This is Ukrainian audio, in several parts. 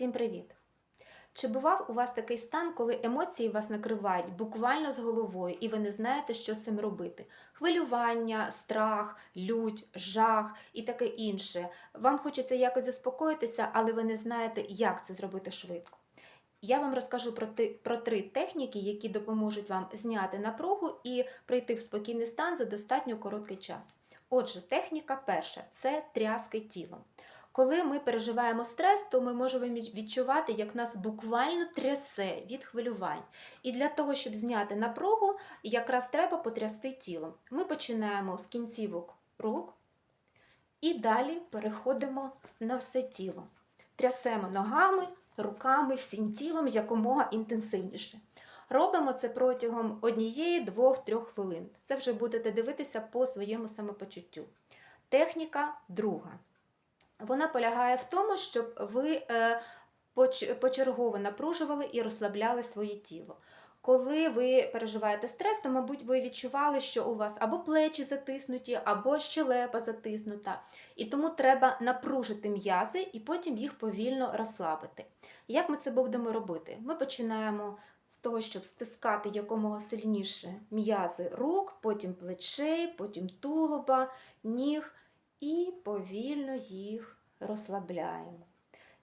Всім привіт! Чи бував у вас такий стан, коли емоції вас накривають буквально з головою, і ви не знаєте, що з цим робити? Хвилювання, страх, лють, жах і таке інше. Вам хочеться якось заспокоїтися, але ви не знаєте, як це зробити швидко. Я вам розкажу про, ти, про три техніки, які допоможуть вам зняти напругу і прийти в спокійний стан за достатньо короткий час. Отже, техніка перша це тряски тілом. Коли ми переживаємо стрес, то ми можемо відчувати, як нас буквально трясе від хвилювань. І для того, щоб зняти напругу, якраз треба потрясти тілом. Ми починаємо з кінцівок рук і далі переходимо на все тіло. Трясемо ногами, руками, всім тілом якомога інтенсивніше. Робимо це протягом однієї, двох, трьох хвилин. Це вже будете дивитися по своєму самопочуттю. Техніка друга. Вона полягає в тому, щоб ви е, почергово напружували і розслабляли своє тіло. Коли ви переживаєте стрес, то, мабуть, ви відчували, що у вас або плечі затиснуті, або щелепа затиснута. І тому треба напружити м'язи і потім їх повільно розслабити. Як ми це будемо робити? Ми починаємо з того, щоб стискати якомога сильніше м'язи рук, потім плечей, потім тулуба, ніг і повільно їх розслабляємо.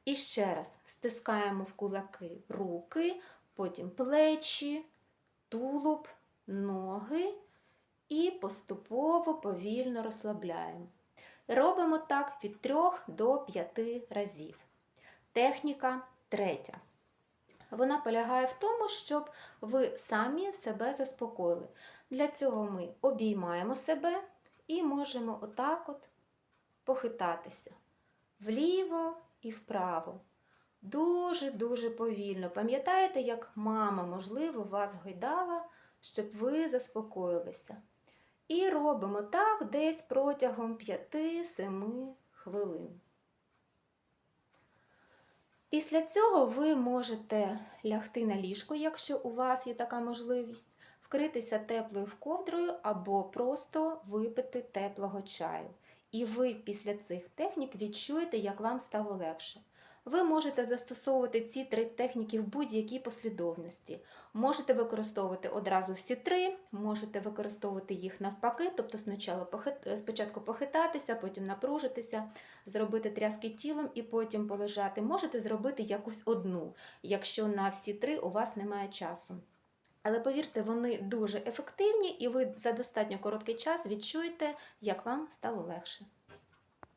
І ще раз стискаємо в кулаки руки, потім плечі, тулуб, ноги і поступово повільно розслабляємо. Робимо так від 3 до 5 разів. Техніка третя. Вона полягає в тому, щоб ви самі себе заспокоїли. Для цього ми обіймаємо себе і можемо отак от похитатися вліво і вправо. Дуже-дуже повільно. Пам'ятаєте, як мама, можливо, вас гойдала, щоб ви заспокоїлися. І робимо так десь протягом 5-7 хвилин. Після цього ви можете лягти на ліжко, якщо у вас є така можливість, вкритися теплою ковдрою або просто випити теплого чаю. І ви після цих технік відчуєте, як вам стало легше. Ви можете застосовувати ці три техніки в будь-якій послідовності. Можете використовувати одразу всі три, можете використовувати їх навпаки, тобто спочатку похитатися, потім напружитися, зробити тряски тілом і потім полежати. Можете зробити якусь одну, якщо на всі три у вас немає часу. Але повірте, вони дуже ефективні, і ви за достатньо короткий час відчуєте, як вам стало легше.